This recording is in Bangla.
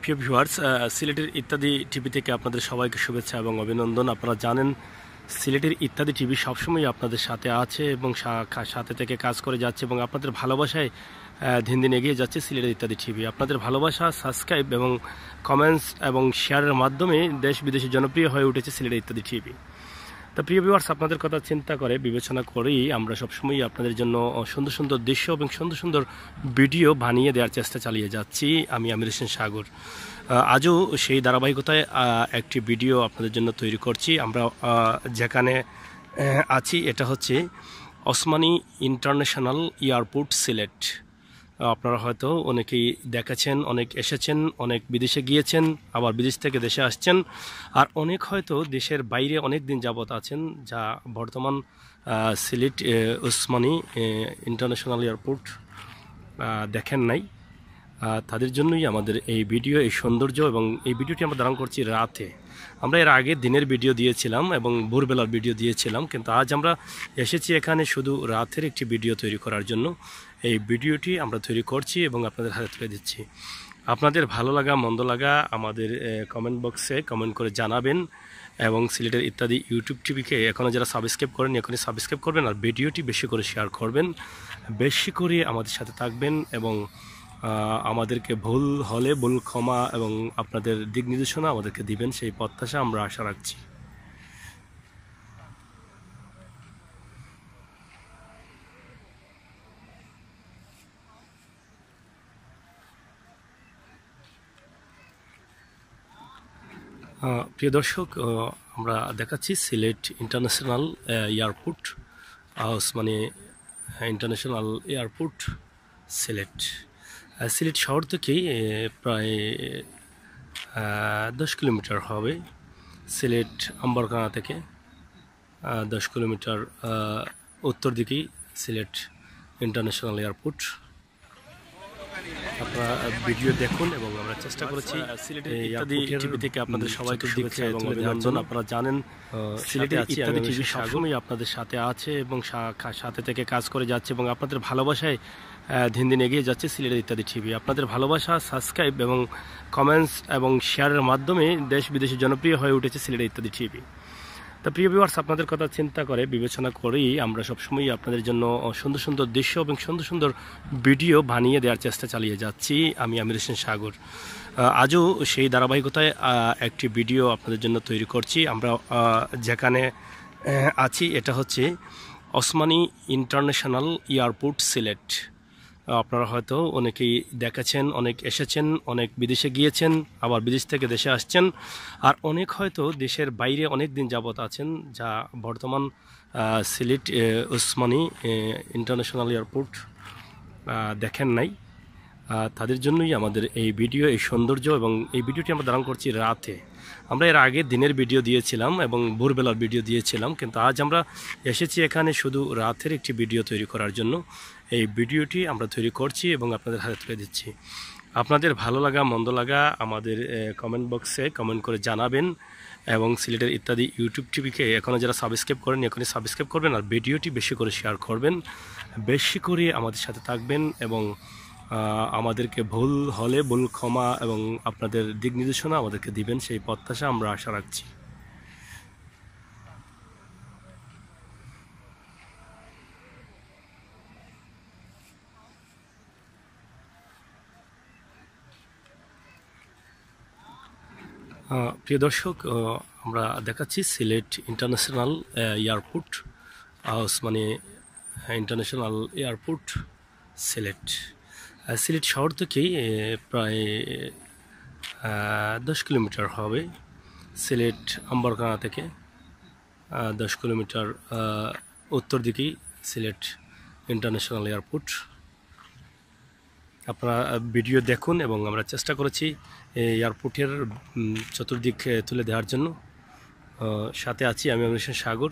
প্রিয় ভিউয়ার্স সিলেটের ইত্যাদি টিভি থেকে আপনাদের সবাইকে শুভেচ্ছা এবং অভিনন্দন। আপনারা জানেন, সিলেটের ইত্যাদি টিভি সবসময় আপনাদের সাথে আছে এবং সাথে থেকে কাজ করে যাচ্ছে এবং আপনাদের ভালোবাসায় দিন দিন এগিয়ে যাচ্ছে সিলেটের ইত্যাদি টিভি। আপনাদের ভালোবাসা সাবস্ক্রাইব এবং কমেন্টস এবং শেয়ারের মাধ্যমে দেশ বিদেশে জনপ্রিয় হয়ে উঠেছে সিলেটের ইত্যাদি টিভি। তা প্রিয় ভিউয়ার্স আপনাদের কথা চিন্তা করে, বিবেচনা করেই আমরা সবসময় আপনাদের জন্য সুন্দর সুন্দর দৃশ্য এবং সুন্দর সুন্দর ভিডিও বানিয়ে দেওয়ার চেষ্টা চালিয়ে যাচ্ছি। আমি আমির হোসেন সাগর। আজও সেই ধারাবাহিকতায় একটি ভিডিও আপনাদের জন্য তৈরি করছি। আমরা যেখানে আছি, এটা হচ্ছে ওসমানী ইন্টারন্যাশনাল এয়ারপোর্ট সিলেট। আপনারা হয়তো অনেকেই দেখেছেন অনেক এসেছেন, অনেক বিদেশে গিয়েছেন, আবার বিদেশ থেকে দেশে আসছেন। আর অনেক হয়তো দেশের বাইরে অনেক দিন যাবৎ আছেন, যা বর্তমান সিলেট উসমানী ইন্টারন্যাশনাল এয়ারপোর্ট দেখেন নাই। তাদের জন্যই আমাদের এই ভিডিও, এই সৌন্দর্য এবং এই ভিডিওটি আমরা ধারণ করছি রাতে। আমরা এর আগে দিনের ভিডিও দিয়েছিলাম এবং ভোরবেলার ভিডিও দিয়েছিলাম, কিন্তু আজ আমরা এসেছি এখানে শুধু রাতের একটি ভিডিও তৈরি করার জন্য। এই ভিডিওটি আমরা তৈরি করছি এবং আপনাদের হাতে তুলে দিচ্ছি। আপনাদের ভালো লাগা, মন্দ লাগা আমাদের কমেন্ট বক্সে কমেন্ট করে জানাবেন এবং সিলেটের ইত্যাদি ইউটিউব টিভিকে এখনও যারা সাবস্ক্রাইব করেন এখনই সাবস্ক্রাইব করবেন আর ভিডিওটি বেশি করে শেয়ার করবেন। বেশি করে আমাদের সাথে থাকবেন এবং আমাদেরকে ভুল হলে ভুল ক্ষমা এবং আপনাদের দিক নির্দেশনা আমাদেরকে দিবেন, সেই প্রত্যাশা আমরা আশা রাখছি। প্রিয় দর্শক আমরা দেখাচ্ছি সিলেট ইন্টারন্যাশনাল এয়ারপোর্ট মানে ইন্টারন্যাশনাল এয়ারপোর্ট সিলেট। সিলেট শহর থেকেই প্রায় দশ কিলোমিটার হবে সিলেট আম্বরকানা থেকে। দশ কিলোমিটার উত্তর দিকেই সিলেট ইন্টারন্যাশনাল এয়ারপোর্ট। আপনারা ভিডিও দেখুন এবং আমরা চেষ্টা করেছি ইত্যাদি টিভি থেকে আপনাদের সবাইকে শুভেচ্ছা এবং অভিনন্দন আপনারা জানেন? সিলেটের ইত্যাদি টিভি সবসময় আপনাদের সাথে আছে এবং সাথে থেকে কাজ করে যাচ্ছে এবং আপনাদের ভালোবাসায় দিন দিন এগিয়ে যাচ্ছে সিলেটের ইত্যাদি টিভি। আপনাদের ভালোবাসা সাবস্ক্রাইব এবং কমেন্টস এবং শেয়ারের মাধ্যমে দেশ বিদেশে জনপ্রিয় হয়ে উঠেছে সিলেটের ইত্যাদি টিভি। তা প্রিয় ভিউয়ার্স আপনাদের কথা চিন্তা করে, বিবেচনা করেই আমরা সবসময় আপনাদের জন্য সুন্দর সুন্দর দৃশ্য এবং সুন্দর সুন্দর ভিডিও বানিয়ে দেওয়ার চেষ্টা চালিয়ে যাচ্ছি। আমি আমির হোসেন সাগর। আজও সেই ধারাবাহিকতায় একটি ভিডিও আপনাদের জন্য তৈরি করছি। আমরা যেখানে আছি, এটা হচ্ছে ওসমানী ইন্টারন্যাশনাল এয়ারপোর্ট সিলেট। আপনারা হয়তো অনেকেই দেখেছেন অনেক এসেছেন অনেক বিদেশে গিয়েছেন আবার বিদেশ থেকে দেশে আসছেন। আর অনেক হয়তো দেশের বাইরে অনেক দিন যাবৎ আছেন যা বর্তমান সিলেট আহ, উসমানী ইন্টারন্যাশনাল এয়ারপোর্ট দেখেন নাই। তাদের জন্যই আমাদের এই ভিডিও এই সৌন্দর্য এবং এই ভিডিওটি আমরা ধারণ করছি রাতে। আমরা এর আগে দিনের ভিডিও দিয়েছিলাম এবং ভোরবেলার ভিডিও দিয়েছিলাম, কিন্তু আজ আমরা এসেছি এখানে শুধু রাতের একটি ভিডিও তৈরি করার জন্য। এই ভিডিওটি আমরা তৈরি করছি এবং আপনাদের হাতে তুলে দিচ্ছি। আপনাদের ভালো লাগা, মন্দ লাগা আমাদের কমেন্ট বক্সে কমেন্ট করে জানাবেন এবং সিলেটের ইত্যাদি ইউটিউব টিভিকে এখনও যারা সাবস্ক্রাইব করেন এখনই সাবস্ক্রাইব করবেন আর ভিডিওটি বেশি করে শেয়ার করবেন। বেশি করে আমাদের সাথে থাকবেন এবং আমাদেরকে ভুল হলে ভুল ক্ষমা এবং আপনাদের দিক নির্দেশনা আমাদেরকে দিবেন, সেই প্রত্যাশা আমরা আশা রাখছি। প্রিয় দর্শক আমরা দেখাচ্ছি সিলেট ইন্টারন্যাশনাল এয়ারপোর্ট মানে ইন্টারন্যাশনাল এয়ারপোর্ট, সিলেট। সিলেট শহর থেকেই প্রায় দশ কিলোমিটার হবে সিলেট আম্বরকানা থেকে। দশ কিলোমিটার উত্তর দিকেই সিলেট ইন্টারন্যাশনাল এয়ারপোর্ট। আপনারা ভিডিও দেখুন এবং আমরা চেষ্টা করেছি এয়ারপোর্টের চতুর্দিক তুলে দেওয়ার জন্য। সাথে আছি আমি হোসেন সাগর।